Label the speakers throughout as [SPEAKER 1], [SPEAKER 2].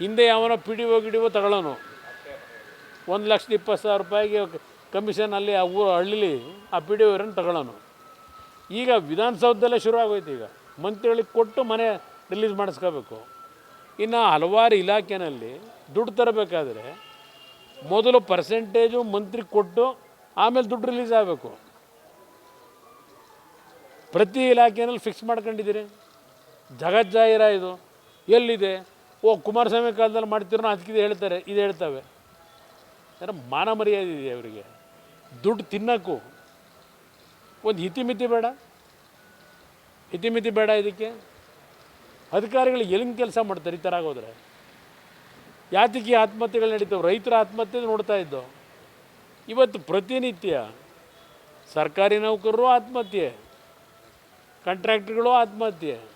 [SPEAKER 1] ಹಿಂದೆ ಯಾವನ P D O ಗಿಡಿಒ ತಗೊಳ್ಳೋನು. ಒಂದು ಲಕ್ಷದ ಇಪ್ಪತ್ತು ಸಾವಿರ ರೂಪಾಯಿಗೆ ಕಮಿಷನ್ ಅಲ್ಲಿ ಆ ಊರು ಹಳ್ಳಿಲಿ ಆ ಪಿ ಡಿ ಒರನ್ನು ತಗೊಳ್ಳೋನು. ಈಗ ವಿಧಾನಸೌಧದಲ್ಲೇ ಶುರು ಆಗೋಯ್ತು ಈಗ. ಮಂತ್ರಿಗಳಿಗೆ ಕೊಟ್ಟು ಮನೆ ರಿಲೀಸ್ ಮಾಡಿಸ್ಕೋಬೇಕು. ಇನ್ನು ಹಲವಾರು ಇಲಾಖೆಯಲ್ಲಿ ದುಡ್ಡು ತರಬೇಕಾದ್ರೆ ಮೊದಲು ಪರ್ಸೆಂಟೇಜು ಮಂತ್ರಿ ಕೊಟ್ಟು ಆಮೇಲೆ ದುಡ್ಡು ರಿಲೀಸ್ ಆಗಬೇಕು. ಪ್ರತಿ ಇಲಾಖೆಯಲ್ಲಿ ಫಿಕ್ಸ್ ಮಾಡ್ಕೊಂಡಿದ್ದೀರಿ. ಜಗಜ್ಜಾಹಿರ ಇದು. ಎಲ್ಲಿದೆ? ಓ, ಕುಮಾರಸ್ವಾಮಿ ಕಾಲದಲ್ಲಿ ಮಾಡ್ತಿರೋ ಇದು ಹೇಳ್ತಾರೆ, ಇದು ಹೇಳ್ತವೆ. ಯಾರ ಮಾನ ಮರ್ಯಾದೆ ಇದೆ ಅವರಿಗೆ ದುಡ್ಡು ತಿನ್ನೋಕ್ಕೂ. ಒಂದು ಇತಿಮಿತಿ ಬೇಡ. ಹಿತಿಮಿತಿ ಬೇಡ ಇದಕ್ಕೆ. ಅಧಿಕಾರಿಗಳು ಎಲ್ಲಿಂಗ್ ಕೆಲಸ ಮಾಡ್ತಾರೆ ಈ ಥರ ಆಗೋದ್ರೆ? ಯಾತಿಗೆ ಆತ್ಮಹತ್ಯೆಗಳು ನಡೀತಾವೆ? ರೈತರ ಆತ್ಮಹತ್ಯೆ ನೋಡ್ತಾ ಇದ್ದೋ? ಇವತ್ತು ಪ್ರತಿನಿತ್ಯ ಸರ್ಕಾರಿ ನೌಕರರು ಆತ್ಮಹತ್ಯೆ ಕಾಂಟ್ರಾಕ್ಟ್ರುಗಳು ಆತ್ಮಹತ್ಯೆ.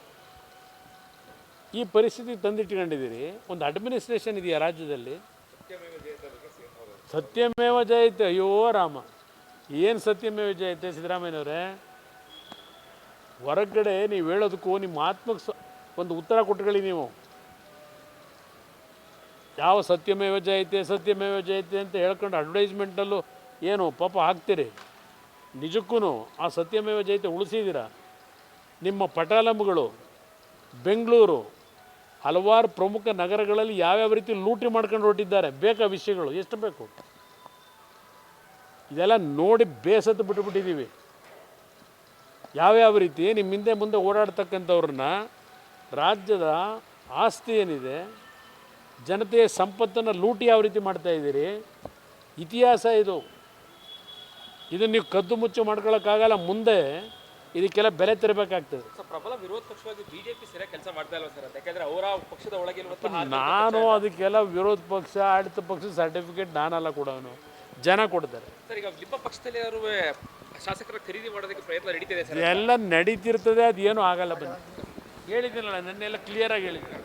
[SPEAKER 1] ಈ ಪರಿಸ್ಥಿತಿ ತಂದಿಟ್ಕೊಂಡಿದ್ದೀರಿ. ಒಂದು ಅಡ್ಮಿನಿಸ್ಟ್ರೇಷನ್ ಇದೆಯಾ ರಾಜ್ಯದಲ್ಲಿ? ಸತ್ಯಮೇವ ಜಯತೆ. ಅಯ್ಯೋ ರಾಮ. ಏನು ಸತ್ಯಮೇವ ಜಯತೆ ಸಿದ್ದರಾಮಯ್ಯನವರೇ? ಹೊರಗಡೆ ನೀವು ಹೇಳೋದಕ್ಕೂ ನಿಮ್ಮ ಆತ್ಮಕ್ಕೆ ಒಂದು ಉತ್ತರ ಕೊಟ್ಕೊಳ್ಳಿ ನೀವು. ಯಾವ ಸತ್ಯಮೇವ ಜಯತೆ ಸತ್ಯಮೇವ ಜಯತೆ ಅಂತ ಹೇಳ್ಕೊಂಡು ಅಡ್ವರ್ಟೈಸ್ಮೆಂಟಲ್ಲೂ ಏನು ಪಾಪ ಹಾಕ್ತೀರಿ? ನಿಜಕ್ಕೂ ಆ ಸತ್ಯಮೇವ ಜಯತೆ ಉಳಿಸಿದ್ದೀರಾ? ನಿಮ್ಮ ಪಟಾಲಂಬುಗಳು, ಬೆಂಗಳೂರು ಹಲವಾರು ಪ್ರಮುಖ ನಗರಗಳಲ್ಲಿ ಯಾವ್ಯಾವ ರೀತಿ ಲೂಟಿ ಮಾಡ್ಕೊಂಡು ಹೊರಟಿದ್ದಾರೆ. ಬೇಕಾ ವಿಷಯಗಳು? ಎಷ್ಟು ಬೇಕು? ಇದೆಲ್ಲ ನೋಡಿ ಬೇಸತ್ತು ಬಿಟ್ಟುಬಿಟ್ಟಿದ್ದೀವಿ ಯಾವ್ಯಾವ ರೀತಿ? ನಿಮ್ಮ ಹಿಂದೆ ಮುಂದೆ ಓಡಾಡ್ತಕ್ಕಂಥವ್ರನ್ನ ರಾಜ್ಯದ ಆಸ್ತಿ ಏನಿದೆ? ಜನತೆಯ ಸಂಪತ್ತನ್ನು ಲೂಟಿ ಯಾವ ರೀತಿ ಮಾಡ್ತಾ ಇದ್ದೀರಿ? ಇತಿಹಾಸ ಇದು. ಇದನ್ನು ನೀವು ಕದ್ದು ಮುಚ್ಚು ಮಾಡ್ಕೊಳ್ಳೋಕ್ಕಾಗಲ್ಲ ಮುಂದೆ ಇದಕ್ಕೆಲ್ಲ ಬೆಲೆ ತೆರಬೇಕಾಗ್ತದೆ.
[SPEAKER 2] ಪ್ರಬಲ ವಿರೋಧ ಪಕ್ಷವಾಗಿ ಬಿಜೆಪಿ ಸರಿಯಾಗಿ ಕೆಲಸ ಮಾಡ್ತಾ ಇಲ್ವಾ ಸರ್. ಯಾಕಂದ್ರೆ ಅವರ ಪಕ್ಷದ ಒಳಗಿರುವಂತಹ
[SPEAKER 1] ನಾನು ಅದಕ್ಕೆಲ್ಲ ವಿರೋಧ ಪಕ್ಷ ಆಡಳಿತ ಪಕ್ಷ ಸರ್ಟಿಫಿಕೇಟ್ ನಾನಲ್ಲ ಕೊಡೋನು. ಜನ ಕೊಡ್ತಾರೆ.
[SPEAKER 2] ಸರ್ ಈಗ ನಿಮ್ಮ ಪಕ್ಷದಲ್ಲಿ ಅವರು ಶಾಸಕರ ಖರೀದಿ ಮಾಡೋದಕ್ಕೆ ಪ್ರಯತ್ನ ನಡೀತಿದೆ ಸರ್?
[SPEAKER 1] ಎಲ್ಲ ನಡೀತಿರ್ತದೆ ಅದೇನು ಆಗಲ್ಲ ಬನ್ನಿ. ಹೇಳಿದ್ದೀನಲ್ಲ ನನ್ನೆಲ್ಲ ಕ್ಲಿಯರಾಗಿ ಹೇಳಿದ್ದೀನಿ